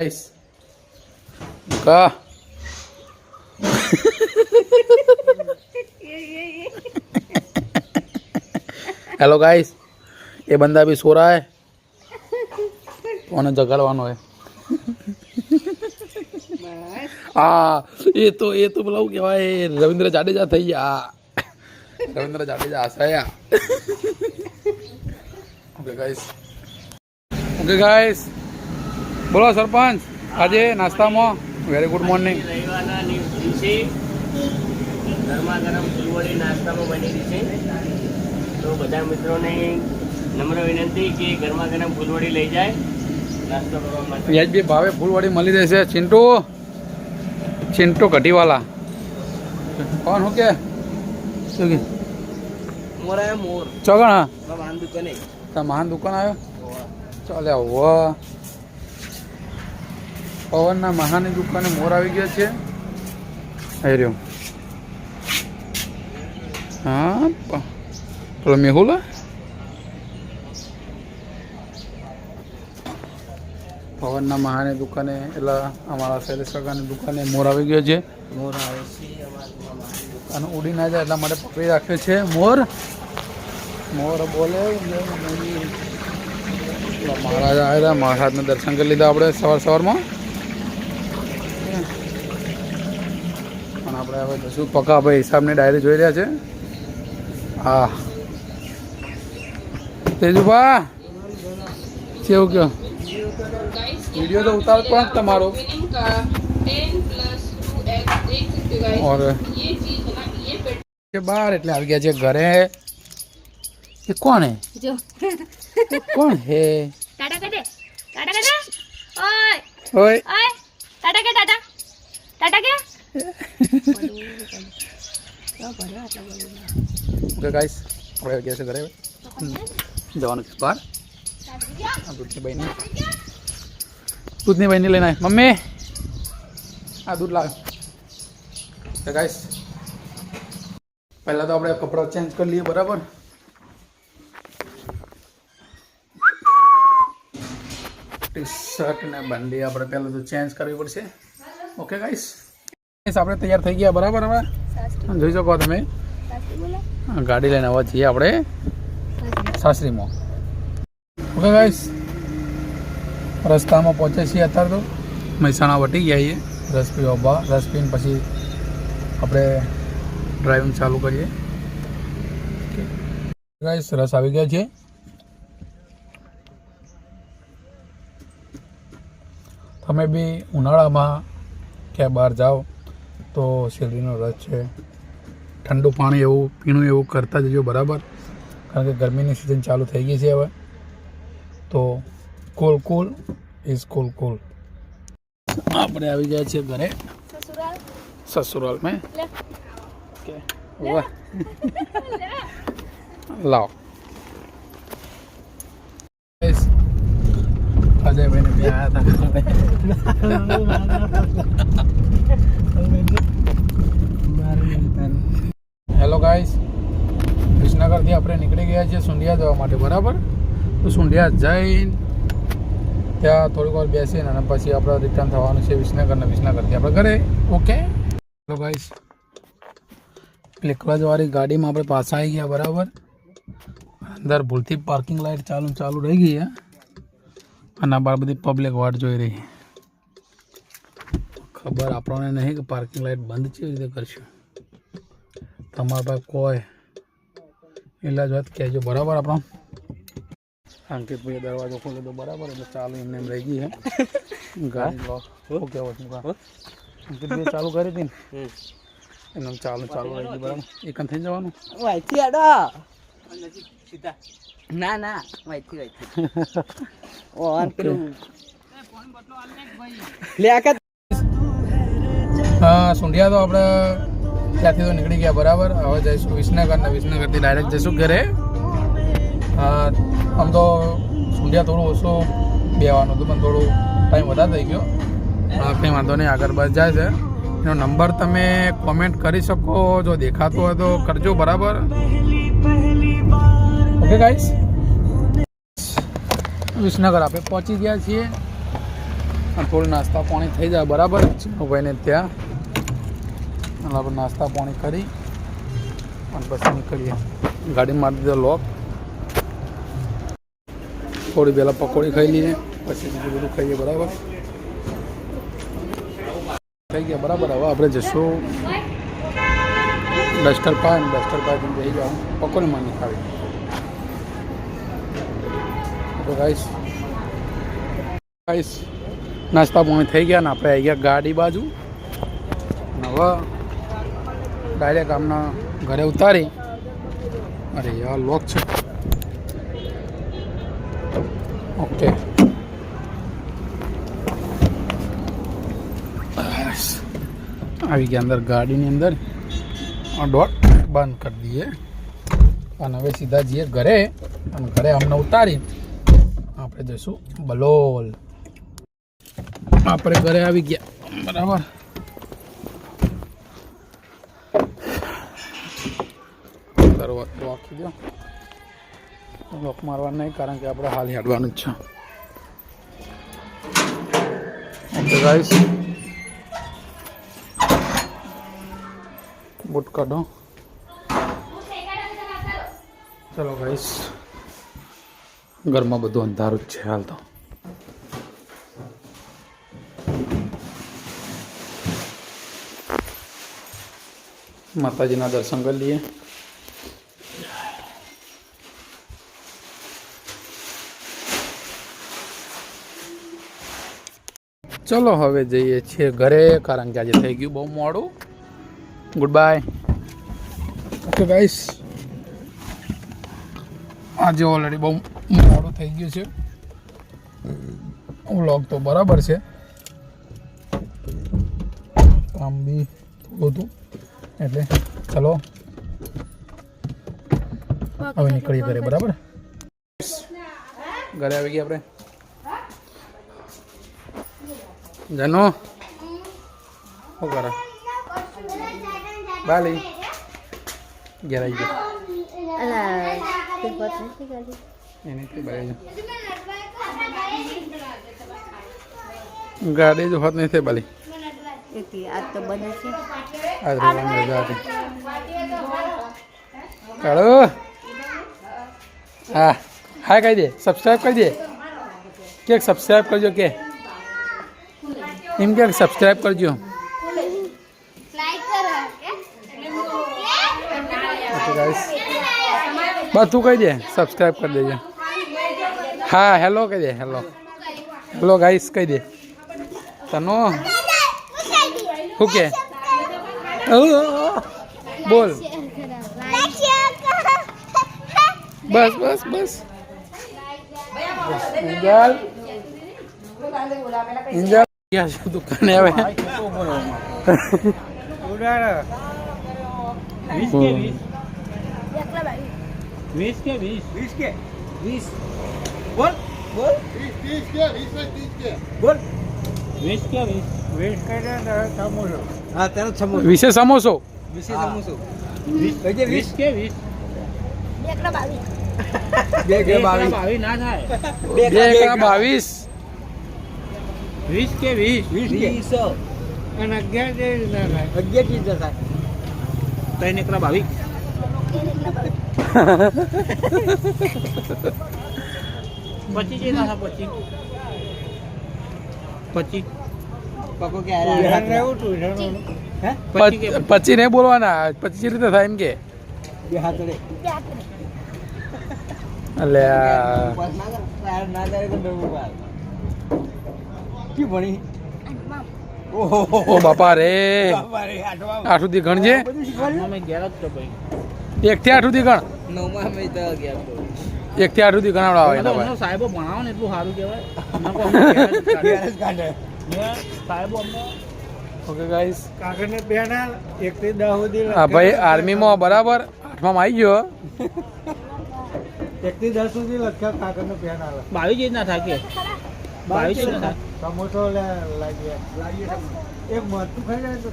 Guys કા hello guys એ બંદા બી સો રહા હે? કોને જગાડવાનો હે? હા એ તો એ તો પેલા કેવાય કહેવાય રવિન્દ્ર જાડેજા થઈ ગયા. રવિન્દ્ર જાડેજા હસાયા. ઓકે ગાઈસ ઓકે ગાઈસ બોલો સરપંચ આજે નાસ્તામાં વેરી ગુડ મોર્નિંગ ગરમા ગરમ ફૂલવડી નાસ્તામાં બની રહી છે તો બધા મિત્રોને નમ્ર વિનંતી કે ગરમા ગરમ ફૂલવડી લઈ જાય નાસ્તો કરવા માટે વ્યાજબી ભાવે ફૂલવાડી મળી રહેશે. ચિંટુ ચિંટુ કઢીવાલા. કોણ શું કે? શું કે મોરા. મોર ચોગણ હા? દુકાને. મહાન દુકાન આવ્યો? ચાલે વાહ પવનના મહાની દુકાને મોર આવી ગયા છે. આવી હા પેલો મેહુલ પવનના મહાની દુકાને એટલે અમારા શૈલેષ કાકાની દુકાને મોર આવી ગયો છે. મોર આવે છે અને ઉડી ના જાય એટલા માટે પકડી રાખ્યો છે. મોર? મોર બોલે મહારાજ આવ્યા મહારાજના દર્શન કરી લીધા આપણે સવાર સવારમાં. આપણે હવે કશું પકા ભાઈ? હિસાબની ડાયરી જોઈ રહ્યા છે? હા. તેજુભા કેવું કયો? વીડિયો તો ઉતાર પણ તમારો. બાર એટલે આવી ગયા છે ઘરે. એ કોણ હે? કોણ હે? ટાટા કાટે ટાટા કાટે ઓય. ઓય. ટાટા કે ટાટા? ટાટા કે? ઓકે ગાઈસ આપણે ગયા છે ઘરે જવાનું છે બહાર. દૂધની બહેની દૂધની બહેની લઈને મમ્મી! આ દૂધ લાવ. તો ગાઈસ પહેલાં તો આપણે કપડાં ચેન્જ કરી લઈએ, બરાબર? ટી શર્ટ ને બંડી આપણે પહેલાં તો ચેન્જ કરવી પડશે. ઓકે ગાઈસ આપણે તૈયાર થઈ ગયા બરાબર હવે? જોઈ શકો તમે. ગાડી લઈને આવવા છીએ આપણે સાસરીમાં ઓકે ગાઈસ રસ્તામાં પહોંચે છીએ અત્યારે તો. મહેસાણા વટી ગયા છીએ. રસ પી બા રસ પીને પછી આપણે ડ્રાઇવિંગ ચાલુ કરીએ. ગાઈસ રસ આવી ગયા છે. તમે બી ઉનાળામાં ક્યાં બહાર જાઓ તો શેરડીનો રસ છે. ઠંડુ પાણી એવું પીણું એવું કરતા જજો બરાબર. કારણ કે ગરમીની સિઝન ચાલુ થઈ ગઈ છે હવે. તો કુલ કુલ ઇઝ કુલ કુલ આપણે આવી ગયા છીએ ઘરે. સસુરાલ? મેં લાવ Guys, અજયભાઈને આવ્યા હતા હેલો ગાઈસ વિસનગરથી આપણે નીકળી ગયા છીએ સુંઢિયા જવા માટે બરાબર? તો સુંઢિયા જઈને ત્યાં થોડીક વાર બેસીને અને પછી આપણે રિટર્ન થવાનું છે વિસનગર ને વિસનગરથી આપણે ઘરે. ઓકે હેલો ગાઈસ ક્લિકરાજવાળી ગાડીમાં આપણે પાછા આવી ગયા બરાબર? અંદર ભૂલથી પાર્કિંગ લાઇટ ચાલુ ચાલુ રહી ગઈ અને બાર બધી પબ્લિક વાટ જોઈ રહી. ખબર આપણને નહીં કે પાર્કિંગ લાઇટ બંધ કેવી રીતે કરશું? તમારા પાસે કોઈ ઇલાજ હોય તો કહેજો બરાબર આપણો? અંકિતભાઈ દરવાજો ખોલે તો બરાબર એટલે ચાલુ એમને એમ રહી ગઈ છે ગાડી લોક શું કહેવાય છું અંકિતભાઈ ચાલુ કરી હતી ને? એમને એમ ચાલુ ચાલુ રહી ગઈ બરાબર. એક થઈ જવાનું? સીધા. ના ના વાઈથી વાયથી ઓન પેલું. હા સુંઢિયા તો આપણે ત્યાંથી તો નીકળી ગયા બરાબર? હવે જઈશું વિસનગર ને વિસનગરથી ડાયરેક્ટ જઈશું ઘરે. હા આમ તો સુંઢિયા થોડું ઓછું બેવાનું હતું પણ થોડું ટાઈમ વધારે થઈ ગયો. હા કંઈ વાંધો નહીં આગળ બસ જાય છે. એનો નંબર તમે કોમેન્ટ કરી શકો જો દેખાતો હોય તો કરજો બરાબર? ઓકે ગાઈસ વિસનગર આપણે પહોંચી ગયા છીએ. થોડું નાસ્તા પાણી થઈ જાય બરાબર. ભાઈને ત્યાં. આપણે નાસ્તા પાણી કરી. અને પછી નીકળીએ. ગાડી મારી દીધો લોક. થોડી પહેલાં પકોડી ખાઈ લઈએ. પછી બીજું બધું ખાઈએ બરાબર. થઈ ગયા બરાબર. હવે આપણે જશું ડસ્ટર પાય ડસ્ટર પાય જઈ જાઓ પકોડી માની ખાવી તો ગાઈસ ગાઈસ નાસ્તા પાણી થઈ ગયા ને આપણે આવી ગયા ગાડી બાજુ. હવે ડાયરેક્ટ આમના ઘરે ઉતારી. અરે યાર, લોક છે. ઓકે આવી ગયા અંદર ગાડીની અંદર. ડોટ બંધ કરી દઈએ. અને હવે સીધા જઈએ ઘરે. અને ઘરે અમને ઉતારી. આપણે જઈશું. બલોલ. આપણે ઘરે આવી ગયા. બરાબર. દરવાજો રાખી દો લોક મારવાનું નહીં, કારણ કે આપણે હાલ હેડવાનું જ છે. ઓકે ગાઈસ બૂટ કાઢો. ચલો ગાઈસ ઘરમાં બધું અંધારું જ છે હાલ તો. માતાજીના દર્શન કરી લઈએ. ચલો હવે જઈએ છીએ ઘરે કારણ કે આજે થઈ ગયું બહુ મોડું. ગુડ બાય ઓકે ગાઈસ આજે ઓલરેડી બહુ મોડું થઈ ગયું છે. વ્લોગ તો બરાબર છે. કામ બી થોડું હતું. એટલે ચલો. હવે નીકળીએ ઘરે બરાબર? ઘરે આવી ગયા આપણે? જનો? શું કરે? બાલી ઘેર આવી ગયો. તે ગાડી જો હોત નહીં થાય બાલી Itu atau banyak sih. આજ રહેવાની હતી. કાળો હા. હા કહી દે. સબસ્ક્રાઈબ કરી દે. કે સબસ્ક્રાઈબ કરજો કે. એમ કે સબસ્ક્રાઈબ કરજો ઓકે ગાઈસ બસ તું કહી દે સબસ્ક્રાઈબ કરી દેજો હા હેલો કહી દે હેલો હેલો ગાઈસ કહી દે તનો શું કે બોલ બસ બસ બસ ઇન્જલ ઇન્જલ ક્યાં છે દુકાને આવે વીસ કે વીસ? વીસ કે. વીસ. બોલ. બોલ. બોલ. વીસ કે વીસ? હા તેનો સમોસો. વિશે સમોસો. વિશે સમોસો. વીસ. કઈ દે વીસ? વીસ કે વીસ? બે કે બાવીસ ના થાય. બે એકડા બાવીસ. વીસ કે વીસ? વીસ કે. અને અગિયાર કે ના થાય. અગિયાર ચીજ થાય ત્રણ એકડા બાવીસ પચીસ જે ના કે પચી નહીં બોલવાના. પચીસ રીતે થાય એમ કે. ભણી? ઓહો ઓ બાપા રે. બાપા રે આઠ સુધી ગણજે એક થી આઠ સુધી ગણ. નવમા મેં તો ગયા એક થી આઠ સુધી ઘણા આવે એના સાહેબો ભણાવો ને એટલું સારું કહેવાય. અમે અમે સાહેબો અમને ઓકે ગાઈસ કાગળને બેના એક થી દસ સુધી આ ભાઈ આર્મીમાં બરાબર આઠમાં આવી ગયો. એક થી દસ સુધી લખ્યા કાગળનો પેન આવે બાવીસ જ ના થાય કે? બાવીસ જ ના થાય? સમોસો લે લાગીએ લાગીએ એક મરતું ખાઈ જાય તો